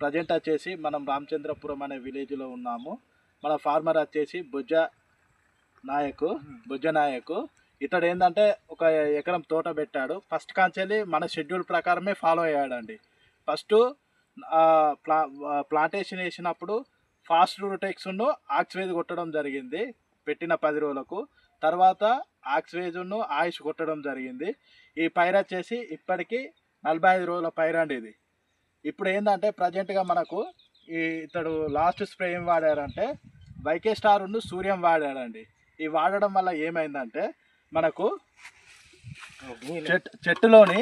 Present వచ్చేసి మనం రామచంద్రపురం అనే విలేజ్లో ఉన్నాము. మన ఫార్మర్ వచ్చేసి భుజ నాయకు భుజ నాయకు. ఇతడు ఏంటంటే ఒక ఎకరం తోట పెట్టాడు. ఫస్ట్ కాంచెల్లి మన షెడ్యూల్ ప్రకారమే ఫాలో అయ్యాడండి. ఫస్ట్ ప్లా ప్లాంటేషన్ వేసినప్పుడు ఫాస్ట్ రూటెక్స్ను ఆక్సివేజ్ కొట్టడం జరిగింది పెట్టిన పది రోజులకు. తర్వాత ఆక్సివేజ్ను ఆయుష్ కొట్టడం జరిగింది. ఈ పైర్ వచ్చేసి ఇప్పటికీ నలభై ఐదు రోజుల పైర్ అండి ఇది. ఇప్పుడు ఏంటంటే ప్రజెంట్గా మనకు ఈ ఇతడు లాస్ట్ స్ప్రే ఏం వాడారంటే వైకే స్టార్ ఉండు సూర్యం వాడాడండి. ఈ వాడడం వల్ల ఏమైందంటే మనకు చెట్ చెట్టులోని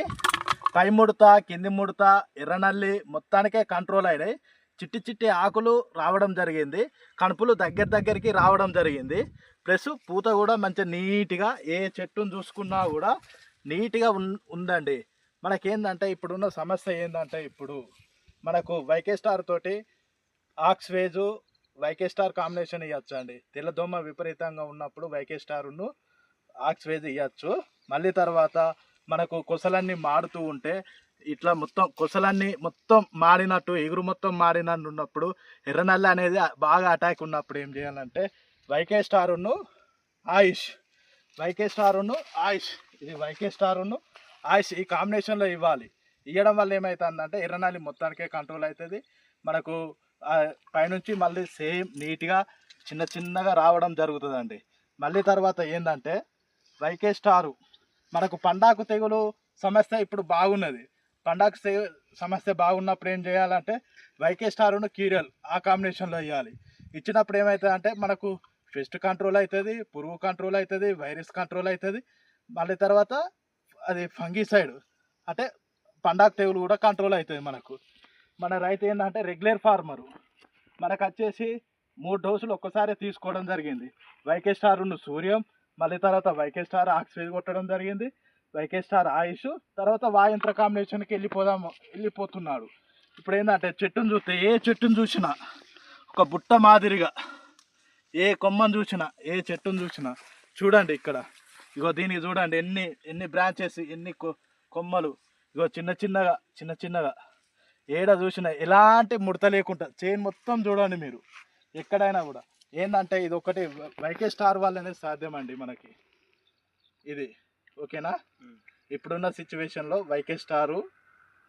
పై ముడత కింది ముడత ఎర్రనల్లి మొత్తానికే కంట్రోల్ అయినాయి. చిట్టి చిట్టి ఆకులు రావడం జరిగింది. కణుపులు దగ్గర దగ్గరికి రావడం జరిగింది. ప్లస్ పూత కూడా మంచి నీట్గా ఏ చెట్టును చూసుకున్నా కూడా నీట్గా ఉందండి. మనకేందంటే ఇప్పుడున్న సమస్య ఏంటంటే ఇప్పుడు మనకు వైకే స్టార్ తోటి ఆక్స్వేజు వైకే స్టార్ కాంబినేషన్ ఇవ్వచ్చు అండి తెల్లదోమ విపరీతంగా ఉన్నప్పుడు వైకే స్టార్ను ఆక్స్వేజ్ ఇవ్వచ్చు మళ్ళీ తర్వాత మనకు కొసలన్నీ మాడుతూ ఉంటే ఇట్లా మొత్తం కొసలన్నీ మొత్తం మాడినట్టు ఎగురు మొత్తం మాడినట్టు ఉన్నప్పుడు ఎర్రనల్ల అనేది బాగా అటాక్ ఉన్నప్పుడు ఏం చేయాలంటే వైకే స్టారును ఆయుష్ వైకే స్టారును ఆయుష్ ఇది వైకే స్టారును ఆయుష్ ఈ కాంబినేషన్లో ఇవ్వాలి. ఇవ్వడం వల్ల ఏమవుతుందంటే ఎర్రనల్లి మొత్తానికే కంట్రోల్ అవుతుంది మనకు పైనుంచి మళ్ళీ సేమ్ నీట్గా చిన్న చిన్నగా రావడం జరుగుతుందండి. మళ్ళీ తర్వాత ఏంటంటే వైకే స్టారు. మనకు పండాకు తెగులు సమస్య ఇప్పుడు బాగున్నది. పండాకు సమస్య బాగున్నప్పుడు ఏం చేయాలంటే వైకే స్టారును కీరియల్ ఆ కాంబినేషన్లో ఇవ్వాలి ఇచ్చినప్పుడు ఏమవుతుంది అంటే మనకు పెస్ట్ కంట్రోల్ అవుతుంది పురుగు కంట్రోల్ అవుతుంది వైరస్ కంట్రోల్ అవుతుంది మళ్ళీ తర్వాత అది ఫంగిసైడ్. అంటే పండాక్ తెగులు కూడా కంట్రోల్ అవుతుంది మనకు. మన రైతు ఏంటంటే రెగ్యులర్ ఫార్మరు. మనకు వచ్చేసి మూడు డోసులు ఒక్కసారి తీసుకోవడం జరిగింది. వైకే స్టార్ ఉన్న సూర్యం మళ్ళీ తర్వాత వైకే స్టార్ ఆక్సిజన్ కొట్టడం జరిగింది. వైకే స్టార్ ఆయుష్ తర్వాత వాయంత్ర కాంబినేషన్కి వెళ్ళిపోదాము వెళ్ళిపోతున్నాడు. ఇప్పుడు ఏంటంటే చెట్టును చూస్తే ఏ చెట్టును చూసినా ఒక బుట్ట మాదిరిగా ఏ కొమ్మను చూసినా ఏ చెట్టును చూసినా చూడండి ఇక్కడ. ఇగో దీనికి చూడండి ఎన్ని ఎన్ని బ్రాంచెస్ ఎన్ని కొ- కొమ్మలు. ఇగో చిన్న చిన్నగా చిన్న చిన్నగా. ఏడ చూసినా ఎలాంటి ముడత లేకుండా చైన్ మొత్తం చూడండి మీరు. ఎక్కడైనా కూడా. ఏంటంటే ఇది ఒకటి వైకే స్టార్ వల్లనే సాధ్యమండి మనకి. ఇది. ఓకేనా? ఇప్పుడున్న సిచ్యువేషన్లో వైకే స్టారు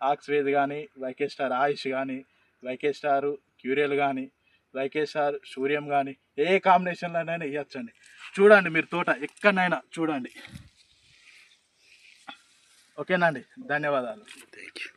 ఆక్స్వేద్ కానీ వైకే స్టార్ ఆయుష్ కానీ వైకే స్టారు క్యూరియల్ కానీ వైకే సూర్యం కానీ ఏ కాంబినేషన్లోనైనా ఇవ్వచ్చండి చూడండి మీరు తోట ఎక్కడైనా చూడండి. ఓకేనండి ధన్యవాదాలు. Thank you